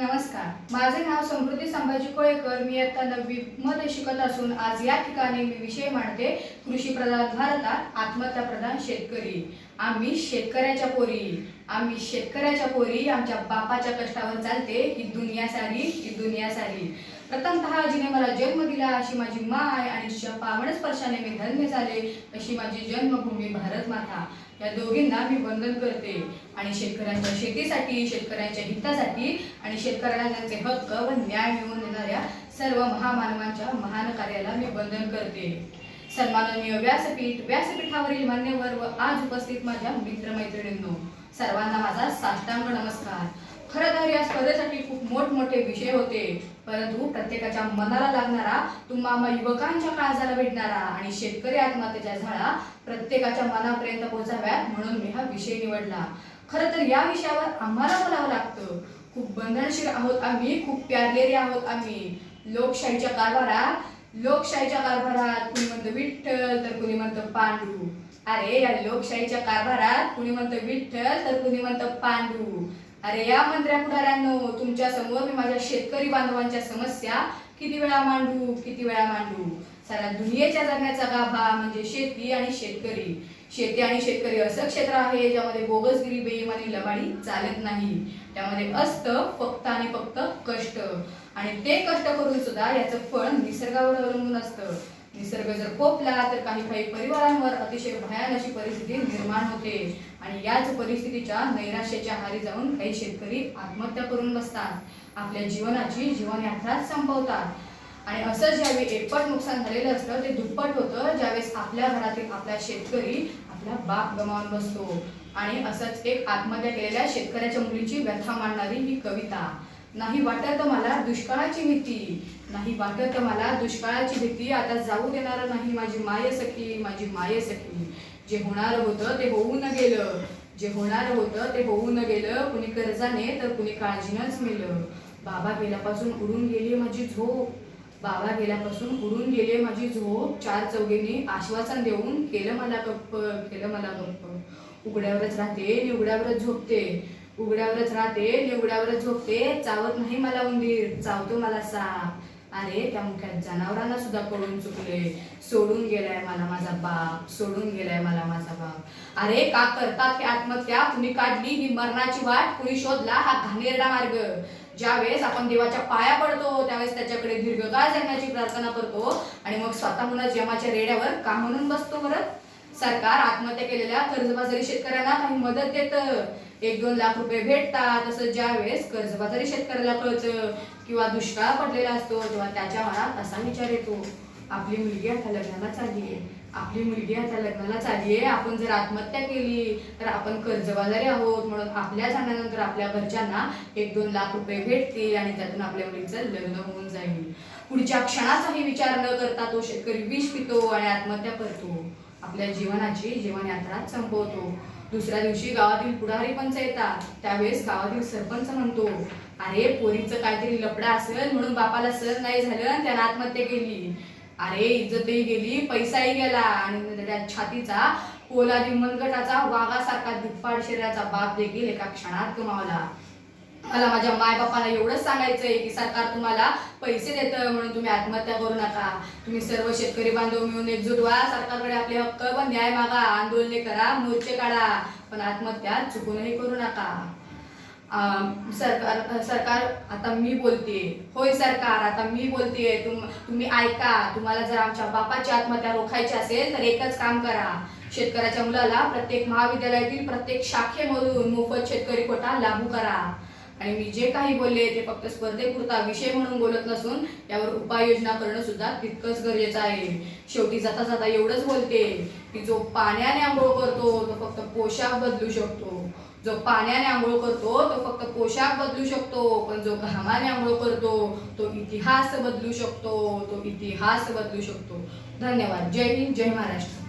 नमस्कार. माझे नाव समृद्धी संभाजी कोळेकर. मी आता नववी मध्ये शिकत असून आज या ठिकाणी मी विषय मांडते. कृषी प्रधान भारतात आत्महत्या प्रधान शेतकरी. आम्ही शेतकऱ्याच्या पोरी. आम्ही शेतकऱ्याच्या पोरी आमच्या बापाच्या कष्टावर चालते. ही दुनिया सारी ही दुनिया सारी. प्रथमतः जिने मला जन्म दिला अशी माझी माय आणि श- पावन स्पर्शाने मी धन्य झाले. अशी माझी जन्मभूमी भारत माता. या दोघींना मी वंदन करते. आणि शेतकऱ्यांच्या शेतीसाठी शेतकऱ्यांच्या हितासाठी आणि शेतकऱ्यांना त्यांचे हक्क व न्याय मिळवून देणाऱ्या सर्व महामानवांच्या महान कार्याला मी वंदन करते. सन्माननीय व्यासपीठ व्यासपीठावरील मान्यवर व आज उपस्थित माझ्या मित्रमैत्रिणींनो सर्वांना माझा साष्टांग नमस्कार. खरं तर या स्पर्धेसाठी खूप मोठमोठे विषय होते परंतु प्रत्येकाच्या मनाला लागणारा तुम्हा युवकांच्या काळजाला भेटणारा आणि शेतकरी आत्महत्येच्या झाडा प्रत्येकाच्या मनापर्यंत पोहोचाव्यात म्हणून मी हा विषय निवडला. खरं तर या विषयावर आम्हाला बोलावं लागतं. खूप बंधनशील आहोत आम्ही खूप प्यारलेले आहोत आम्ही. लोकशाहीच्या कारभारात लोकशाहीच्या कारभारात कुणी म्हणतं विठ्ठल तर कुणी म्हणतं पांडू. अरे या लोकशाहीच्या कारभारात कुणी म्हणतं विठ्ठल तर कुणी म्हणतं पांडू. अरे या मंत्र्या पुढाऱ्यांनो तुमच्यासमोर मी माझ्या शेतकरी बांधवांच्या समस्या किती वेळा मांडू किती वेळा मांडू? सारा दुनियेच्या जगण्याचा गाभा म्हणजे शेती आणि शेतकरी. शेती आणि शेतकरी असं क्षेत्र आहे ज्यामध्ये बोगसगिरी बेईमानी लबाडी चालत नाही. त्यामध्ये असतं फक्त आणि फक्त कष्ट. आणि ते कष्ट करून सुद्धा याचं फळ निसर्गावर अवलंबून असतं. निसर्ग जर कोपला तर काही काही परिवारांवर अतिशय भयान अशी परिस्थिती निर्माण होते. आणि याच परिस्थितीच्या नैराश्याच्या हारी जाऊन काही शेतकरी आत्महत्या करून बसतात. आपल्या जीवनाची जीवनयात्रा संपवतात. आणि असं ज्यावेळी एकपट नुकसान झालेलं असतं ते दुप्पट होतं. ज्यावेळेस आपल्या घरातील आपला शेतकरी आपला बाप गमावून बसतो. आणि असंच एक आत्महत्या केलेल्या शेतकऱ्याच्या मुलीची व्यथा मांडणारी ही कविता. नाही वाटत मला दुष्काळाची भीती. नाही वाटत मला दुष्काळाची भीती. आता जाऊ देणार नाही माझी माय सखी माझी माय सखी. जे होणार होतं ते होऊन गेलं. जे होणार होतं ते होऊन गेलं. कुणी कर्जाने तर कुणी काळजीनंच मेलं बाबा गेल्यापासून उडून गेली माझी झोप. बाबा गेल्यापासून उडून गेले माझी झोप. चार चौघींनी आश्वासन देऊन केलं मला गप्प केलं मला गप्प. उघड्यावरच राहते आणि उघड्यावरच झोपते. उघड्यावरच राहते मी उघड्यावरच झोपते. चावत नाही मला उंदीर चावतो मला साप. अरे त्या मुख्यात जनावरांना सुद्धा पडून चुकले. सोडून गेलाय मला माझा बाप सोडून गेलाय मला माझा बाप. अरे का करतात हे आत्महत्या? कुणी काढली ही मरणाची वाट? कुणी शोधला हा घाणेरडा मार्ग? ज्यावेळेस आपण देवाच्या पाया पडतो त्यावेळेस त्याच्याकडे दीर्घकाळ जगण्याची प्रार्थना करतो आणि मग स्वतःहूनच यमाच्या रेड्यावर का म्हणून बसतो बरं सरकार आत्महत्या केलेल्या कर्जबाजारी शेतकऱ्यांना काही मदत देतं. एक दोन लाख रुपये भेटतात. तसं ज्या वेळेस कर्जबाजारी शेतकऱ्याला कळतं किंवा दुष्काळ पडलेला असतो तेव्हा त्याच्या मनात असा विचार येतो. आपली मुलगी आता लग्नाला चालली आहे. आपली मुलगी आता लग्नाला चालली आहे. आपण जर आत्महत्या केली तर आपण कर्जबाजारी आहोत. म्हणून आपल्या जाण्यानंतर आपल्या घरच्यांना एक दोन लाख रुपये भेटतील आणि त्यातून आपल्या मुलीचं लग्न होऊन जाईल. पुढच्या क्षणाचाही विचार न करता तो शेतकरी विष पितो आणि आत्महत्या करतो. आपल्या जीवनाची जीवनयात्रा संपवतो. दुसऱ्या दिवशी गावातील पुढारी पंच येतात. त्यावेळेस गावातील सरपंच म्हणतो अरे पोरीचं काहीतरी लपडा असेल म्हणून बापाला सर नाही झालं आणि त्यानं आत्महत्या केली. अरे इज्जतही गेली पैसाही गेला आणि त्या छातीचा पोलादी मनगटाचा वाघासारखा दुप्पाड शरीराचा बाप देखील एका क्षणात गमावला. मला माझ्या माय बापाला एवढंच सांगायचंय की सरकार तुम्हाला पैसे देतं म्हणून तुम्ही आत्महत्या करू नका. तुम्ही सर्व शेतकरी बांधव मिळून एकजूट व्हा. सरकारकडे आपले हक्क पण न्याय मागा. आंदोलने करा मोर्चे काढा. पण आत्महत्या चुकूनही करू नका. सरकार सरकार आता मी बोलते. होय सरकार आता मी बोलते. तुम तुम्ही ऐका. तुम्हाला जर आमच्या बापाची आत्महत्या रोखायची असेल तर एकच काम करा. शेतकऱ्याच्या मुलाला प्रत्येक महाविद्यालयातील प्रत्येक शाखेमधून मोफत शेतकरी कोटा लागू करा. आणि मी जे काही बोलले ते फक्त स्पर्धेपुरता विषय म्हणून बोलत नसून यावर उपाययोजना करणं सुद्धा तितकंच गरजेचं आहे. शेवटी जाता जाता एवढंच बोलते की जो पाण्याने आंघोळ करतो तो फक्त पोशाख बदलू शकतो. जो पाण्याने आंघोळ करतो तो फक्त पोशाख बदलू शकतो पण जो घामाने आंघोळ करतो तो इतिहास बदलू शकतो तो इतिहास बदलू शकतो. धन्यवाद. जय हिंद जय महाराष्ट्र.